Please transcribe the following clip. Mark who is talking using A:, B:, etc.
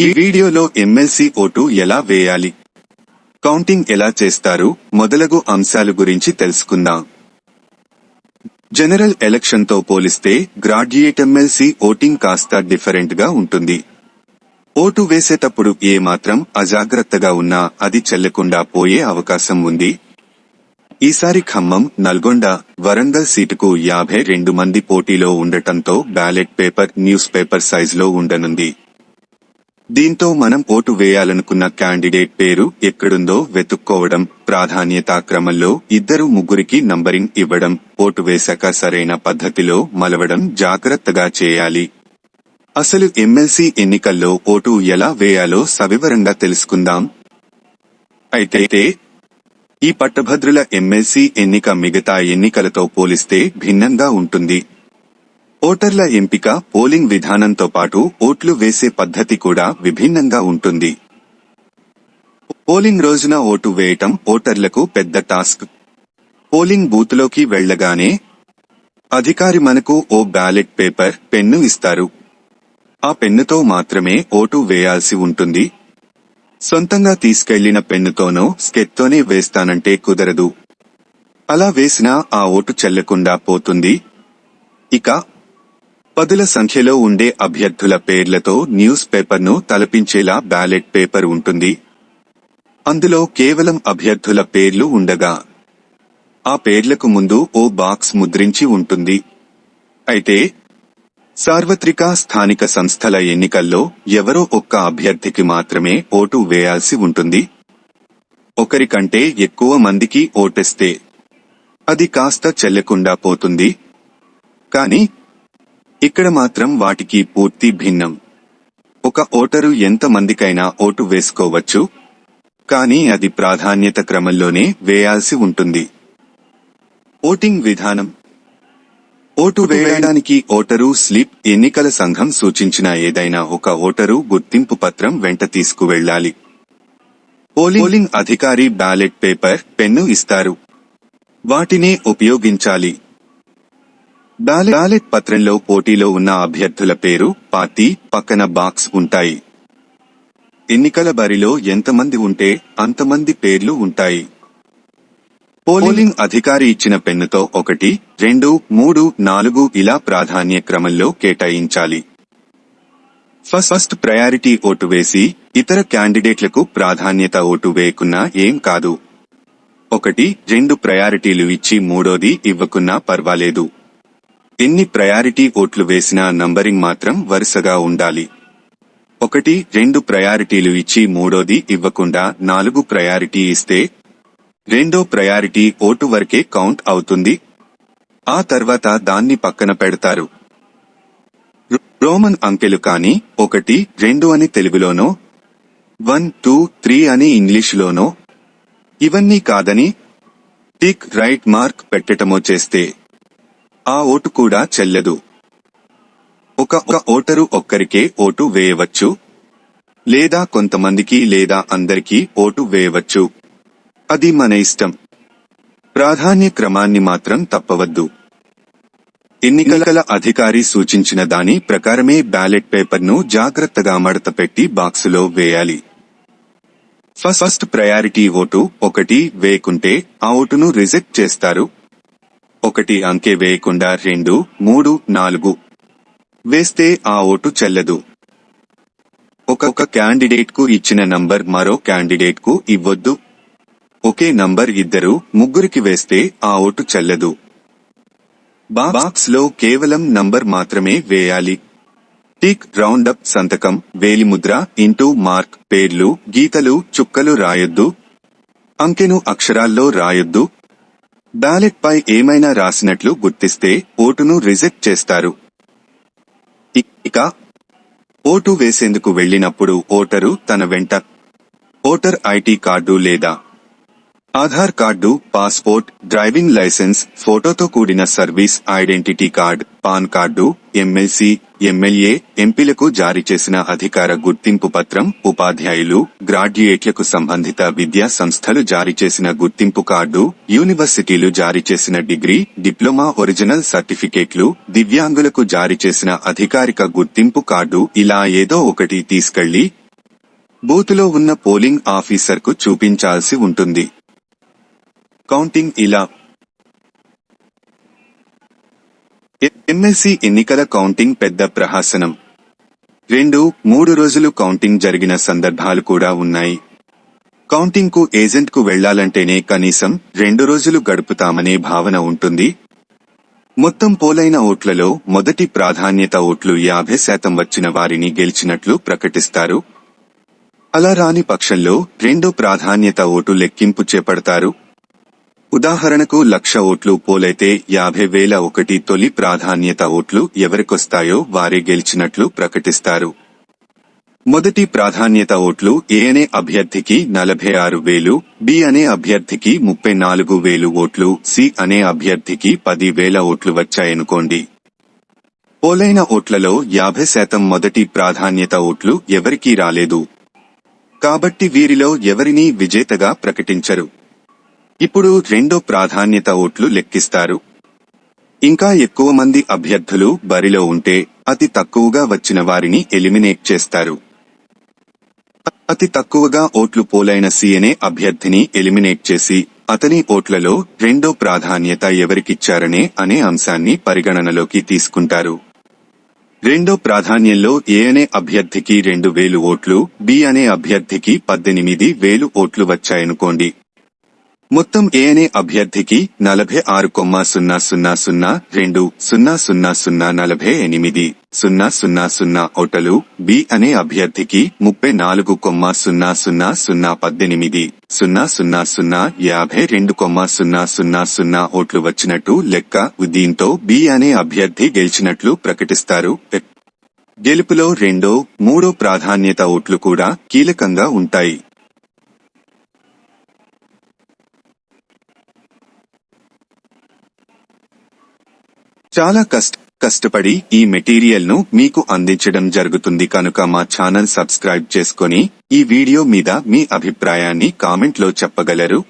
A: ఈ వీడియోలో MLC vote ఎలా వేయాలి? కౌంటింగ్ ఎలా చేస్తారు? మొదలగు అంశాల గురించి తెలుసుకుందాం. జనరల్ ఎలక్షన్తో పోలిస్తే గ్రాడ్యుయేట్ ఎమ్మెల్సీ ఓటింగ్ కాస్త డిఫరెంట్గా ఉంటుంది. ఓటు వేసేటప్పుడు ఏ మాత్రం అజాగ్రత్తగా ఉన్నా అది చెల్లకుండా పోయే అవకాశం ఉంది. ఈసారి ఖమ్మం నల్గొండ వరంగల్ సీటుకు యాభై రెండు మంది పోటీలో ఉండటంతో బ్యాలెట్ పేపర్ న్యూస్ పేపర్ సైజులో ఉండనుంది. దీంతో మనం ఓటు వేయాలనుకున్న క్యాండిడేట్ పేరు ఎక్కడుందో వెతుక్కోవడం ప్రాధాన్యతా క్రమంలో ఇద్దరు ముగ్గురికి నంబరింగ్ ఇవ్వడం ఓటు వేశాక సరైన పద్ధతిలో మలవడం జాగ్రత్తగా చేయాలి. అసలు ఎమ్మెల్సీ ఎన్నికల్లో ఓటు ఎలా వేయాలో సవివరంగా తెలుసుకుందాం. అయితే ఈ పట్టభద్రుల ఎమ్మెల్సీ ఎన్నిక మిగతా ఎన్నికలతో పోలిస్తే భిన్నంగా ఉంటుంది. ఓటర్ల ఎంపిక పోలింగ్ విధానంతో పాటు ఓట్లు వేసే పద్ధతి కూడా విభిన్నంగా ఉంటుంది. పోలింగ్ రోజున ఓటు వేయటం ఓటర్లకు పెద్ద టాస్క్. పోలింగ్ బూత్లోకి వెళ్ళగానే అధికారి మనకు ఓ బ్యాలెట్ పేపర్ పెన్ను ఇస్తారు. ఆ పెన్నుతో మాత్రమే ఓటు వేయాల్సి ఉంటుంది. సొంతంగా తీసుకెళ్ళిన పెన్నుతోనో స్కెత్తోనే వేస్తానంటే కుదరదు. అలా వేసినా ఆ ఓటు చెల్లకుండా పోతుంది. ఇక పదుల సంఖ్యలో ఉండే అభ్యర్థుల పేర్లతో న్యూస్ పేపర్ను తలపించేలా బ్యాలెట్ పేపర్ ఉంటుంది. అందులో కేవలం అభ్యర్థుల పేర్లు ఉండగా ఆ పేర్లకు ముందు ఓ బాక్స్ ముద్రించి ఉంటుంది. అయితే సార్వత్రిక స్థానిక సంస్థల ఎన్నికల్లో ఎవరో ఒక్క అభ్యర్థికి మాత్రమే ఓటు వేయాల్సి ఉంటుంది. ఒకరికంటే ఎక్కువ మందికి ఓటేస్తే అది కాస్త చెల్లకుండా పోతుంది. కానీ ఇక్కడ మాత్రం వాటికి పూర్తి భిన్నం. ఒక ఓటరు ఎంత మందికైనా ఓటు వేసుకోవచ్చు కానీ అది ప్రాధాన్యత క్రమంలోనే వేయాల్సి ఉంటుంది. ఓటింగ్ విధానం. ఓటు వేయడానికి ఓటరు స్లిప్ ఎన్నికల సంఘం సూచించిన ఏదైనా ఒక ఓటరు గుర్తింపు పత్రం వెంట తీసుకువెళ్ళాలి పోలింగ్ అధికారి బ్యాలెట్ పేపర్ పెన్ను ఇస్తారు. వాటినే ఉపయోగించాలి. బ్యాలెట్ పత్రంలో పోటీలో ఉన్న అభ్యర్థుల పేరు పార్టీ పక్కన బాక్స్ ఉంటాయి. ఎన్నికల బరిలో ఎంతమంది ఉంటే అంతమంది పేర్లు ఉంటాయి. పోలింగ్ అధికారి ఇచ్చిన పెన్నుతో ఒకటి రెండు మూడు నాలుగు ఇలా ప్రాధాన్య క్రమంలో కేటాయించాలి. ఫస్ట్ ప్రయారిటీ ఓటు వేసి ఇతర క్యాండిడేట్లకు ప్రాధాన్యత ఓటు వేయకున్నా ఏం కాదు. ఒకటి రెండు ప్రయారిటీలు ఇచ్చి మూడోది ఇవ్వకున్నా పర్వాలేదు. ఎన్ని ప్రయారిటీ ఓట్లు వేసినా నంబరింగ్ మాత్రం వరుసగా ఉండాలి. ఒకటి రెండు ప్రయారిటీలు ఇచ్చి మూడోది ఇవ్వకుండా నాలుగు ప్రయారిటీ ఇస్తే రెండో ప్రయారిటీ ఓటు వరకే కౌంట్ అవుతుంది. ఆ తర్వాత దాన్ని పక్కన పెడతారు. రో- రోమన్ అంకెలు కాని ఒకటి రెండు అని తెలుగులోనో వన్ టూ త్రీ అని ఇంగ్లీషులోనో ఇవన్నీ కాదని టిక్ రైట్ మార్క్ పెట్టటమో చేస్తే ఆ ఓటు కూడా చెల్లదు. ఒక ఒక ఓటరు ఒక్కరికే ఓటు వేయవచ్చు. లేదా కొంతమందికి లేదా అందరికీ ఓటు వేయవచ్చు. అది మన ఇష్టం. ప్రాధాన్య క్రమాన్ని మాత్రం తప్పవద్దు. ఎన్నికల అధికారి సూచించిన దాని ప్రకారమే బ్యాలెట్ పేపర్ను జాగ్రత్తగా మడతపెట్టి బాక్సులో వేయాలి. ఫస్ట్ ఫస్ట్ ప్రయారిటీ ఓటు ఒకటి వేయకుంటే ఆ ఓటును రిజెక్ట్ చేస్తారు. ఒకటి అంకె వేయకుండా రెండు మూడు నాలుగు వేస్తే ఆ ఓటు చెల్లదు. ఒక్కొక్క క్యాండిడేట్కు ఇచ్చిన నంబర్ మరో క్యాండిడేట్కు ఇవ్వొద్దు. ఒకే నంబర్ ఇద్దరు ముగ్గురికి వేస్తే ఆ ఓటు చెల్లదు. బాక్స్లో కేవలం నంబర్ మాత్రమే వేయాలి. టిక్ రౌండప్ సంతకం వేలిముద్ర ఇంటూ మార్క్ పేర్లు గీతలు చుక్కలు రాయొద్దు. అంకెను అక్షరాల్లో రాయొద్దు. బ్యాలెట్ పై ఏమైనా రాసినట్లు గుర్తిస్తే ఓటును రిజెక్ట్ చేస్తారు. ఇ- ఇక ఓటు వేసేందుకు వెళ్ళినప్పుడు ఓటరు తన వెంట ఓటర్ ఐటీ కార్డు లేదా Aadhaar card passport driving license ఫోటోతో కూడిన service identity card pan card MLC MLA ఎంపీలకు జారీ చేసిన అధికార గుర్తింపు పత్రం ఉపాధ్యాయులు గ్రాడ్యుయేట్లకు సంబంధిత విద్యా సంస్థలు జారీ చేసిన గుర్తింపు కార్డు యూనివర్సిటీలు జారీ చేసిన డిగ్రీ డిప్లొమా ఒరిజినల్ సర్టిఫికేట్లు దివ్యాంగులకు జారీ చేసిన అధికారిక గుర్తింపు కార్డు ఇలా ఏదో ఒకటి తీసుకెళ్ళి బూతులో ఉన్న పోలింగ్ ఆఫీసర్కు చూపించాల్సి ఉంటుంది. కౌంటింగ్ ఇలా. ఎ- ఎమ్మెల్సీ ఎన్నికల కౌంటింగ్ పెద్ద ప్రహాసనం. రెండు మూడు రోజులు కౌంటింగ్ జరిగిన సందర్భాలు కూడా ఉన్నాయి. కౌంటింగ్కు ఏజెంట్కు వెళ్ళాలంటేనే కనీసం రెండు రోజులు గడుపుతామనే భావన ఉంటుంది. మొత్తం పోలైన ఓట్లలో మొదటి ప్రాధాన్యత ఓట్లు యాభై శాతం వచ్చిన వారిని గెలిచినట్లు ప్రకటిస్తారు. అలా రాని పక్షంలో రెండో ప్రాధాన్యత ఓటు లెక్కింపు చేపడతారు. ఉదాహరణకు లక్ష ఓట్లు పోలైతే యాభై వేల ఒకటి తొలి ప్రాధాన్యత ఓట్లు ఎవరికొస్తాయో వారే గెలిచినట్లు ప్రకటిస్తారు. మొదటి ప్రాధాన్యత ఓట్లు ఏ అనే అభ్యర్థికి నలభై ఆరు వేలు బి అనే అభ్యర్థికి ముప్పై నాలుగు వేలు ఓట్లు సి అనే అభ్యర్థికి పది వేల ఓట్లు వచ్చాయనుకోండి. పోలైన ఓట్లలో యాభై శాతం మొదటి ప్రాధాన్యత ఓట్లు ఎవరికీ రాలేదు. కాబట్టి వీరిలో ఎవరినీ విజేతగా ప్రకటించరు. ఇప్పుడు రెండో ప్రాధాన్యత ఓట్లు లెక్కిస్తారు. ఇంకా ఎక్కువ మంది అభ్యర్థులు బరిలో ఉంటే అతి తక్కువగా వచ్చిన వారిని ఎలిమినేట్ చేస్తారు. అతి తక్కువగా ఓట్లు పోలైన సీఎనే అభ్యర్థిని ఎలిమినేట్ చేసి అతని ఓట్లలో రెండో ప్రాధాన్యత ఎవరికిచ్చారనే అనే అంశాన్ని పరిగణనలోకి తీసుకుంటారు. రెండో ప్రాధాన్యంలో ఏ అనే అభ్యర్థికి రెండు వేలు ఓట్లు బి అనే అభ్యర్థికి పద్దెనిమిది వేలు ఓట్లు వచ్చాయనుకోండి. మొత్తం ఏ అనే అభ్యర్థికి నలభై ఆరు కొమ్మ సున్నా సున్నా సున్నా రెండు సున్నా సున్నా సున్నా నలభై ఎనిమిది సున్నా సున్నా సున్నా ఓటలు బి అనే అభ్యర్థికి ముప్పై నాలుగు కొమ్మ సున్నా సున్నా సున్నా పద్దెనిమిది సున్నా సున్నా సున్నా యాభై రెండు కొమ్మ సున్నా సున్నా సున్నా ఓట్లు వచ్చినట్టు లెక్క దీంతో బి అనే అభ్యర్థి గెలిచినట్లు ప్రకటిస్తారు గెలుపులో రెండో మూడో ప్రాధాన్యత ఓట్లు కూడా కీలకంగా ఉంటాయి చాలా కష్ట కష్టపడి ఈ మెటీరియల్ను మీకు అందించడం జరుగుతుంది కనుక మా ఛానల్ సబ్స్క్రైబ్ చేసుకొని ఈ వీడియో మీద మీ అభిప్రాయాన్ని కామెంట్లో చెప్పగలరు.